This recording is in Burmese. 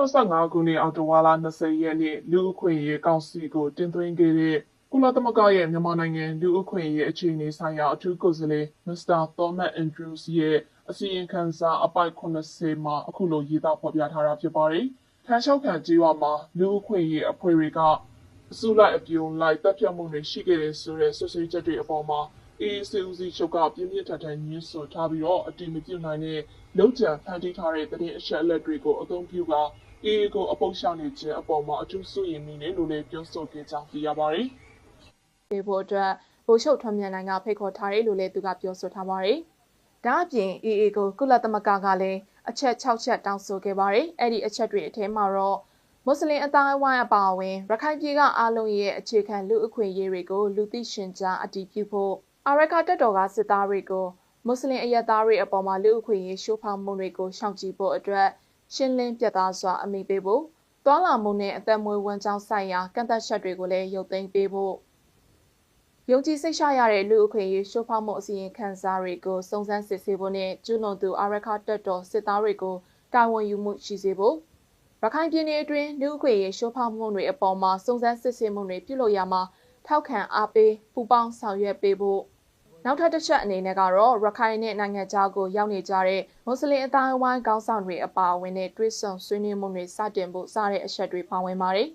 25ခုနှစ်အောက်တိုဘာလ20ရက်နေ့လူအခွင့်အရေးကောင်စီကိုတင်သွင်းခဲ့တဲ့ကုလသမဂ္ဂရဲ့မြန်မာနိုင်ငံလူအခွင့်အရေးအခြေအနေဆိုင်ရာအထူးကိုယ်စားလှယ်မစ္စတာသောမတ်အန်ဒရူးစ်ရဲ့အစီရင်ခံစာအပိုက်80မှာအခုလိုရေးသားဖော်ပြထားတာဖြစ်ပါတယ်။ထန်းလျှောက်ခံကြေးဝါမှာလူအခွင့်အရေးအဖွဲ့တွေကအစုလိုက်အပြုံလိုက်တပ်ဖြတ်မှုတွေရှိခဲ့တဲ့ဆိုတဲ့ဆွဆွေးချက်တွေအပေါ်မှာ AAC ဦးစီးချုပ်ကပြင်းပြထန်ထန်ညှင်းဆိုထားပြီးတော့အတိမပြုနိုင်တဲ့လုံခြံဖန်တီးထားတဲ့တရင်အချက်အလက်တွေကိုအသုံးပြုက AA ကိုအပုတ်ရှောင်နေခြင်းအပေါ်မှာအထူးစိုးရိမ်မိနေလို့လည်းပြောဆိုခဲ့ကြောင်းသိရပါတယ်။ပေးဖို့အတွက်ဗိုလ်ချုပ်ထွန်းမြတ်နိုင်ကဖိတ်ခေါ်ထားတယ်လို့လည်းသူကပြောဆိုထားပါတယ်။ဒါအပြင် AA ကိုကုလသမဂ္ဂကလည်းအချက်6ချက်တောင်းဆိုခဲ့ပါတယ်။အဲ့ဒီအချက်တွေအထက်မှာတော့မွတ်စလင်အတိုင်းအဝိုင်းအပါအဝင်ရခိုင်ပြည်ကအားလုံးရဲ့အခြေခံလူအခွင့်အရေးတွေကိုလူသိရှင်ကြားအတည်ပြုဖို့အာရခတက်တော်ကစစ်သားတွေကိုမွတ်စလင်အရက်သားတွေအပေါ်မှာလူအခွင့်အရေးရှိုးဖောက်မှုတွေကိုရှောင်ကြဉ်ဖို့အတွက် ရှင်းလင်းပြတ်သားစွာအမိပေးဖို့တွာလာမှုနဲ့အသက်မွေးဝမ်းကြောင်းဆိုင်ရာကန့်သက်ချက်တွေကိုလည်းရုပ်သိမ်းပေးဖို့ယုံကြည်စိတ်ချရတဲ့လူအခွင့်အရေးရှိုးဖောက်မှုအစီရင်ခံစာတွေကိုစုံစမ်းစစ်ဆေးဖို့နဲ့ကျူးလွန်သူအာရခတက်တော်စစ်သားတွေကိုတာဝန်ယူမှုရှိစေဖို့ရခိုင်ပြည်နယ်အတွင်းလူအခွင့်အရေးရှိုးဖောက်မှုတွေအပေါ်မှာစုံစမ်းစစ်ဆေးမှုတွေပြုလုပ်ရမှာထောက်ခံအားပေးပူးပေါင်းဆောင်ရွက်ပေးဖို့ နောက်ထပ်တစ်ချက်အနေနဲ့ကတော့ရခိုင်နဲ့နိုင်ငံခြားကိုရောက်နေကြတဲ့မွတ်စလင်အတိုင်းအဝိုင်းကောင်းဆောင်တွေအပါအဝင်နဲ့တွဲဆုံဆွေးနွေးမှုတွေစတင်ဖို့စတဲ့အချက်တွေပါဝင်ပါတယ်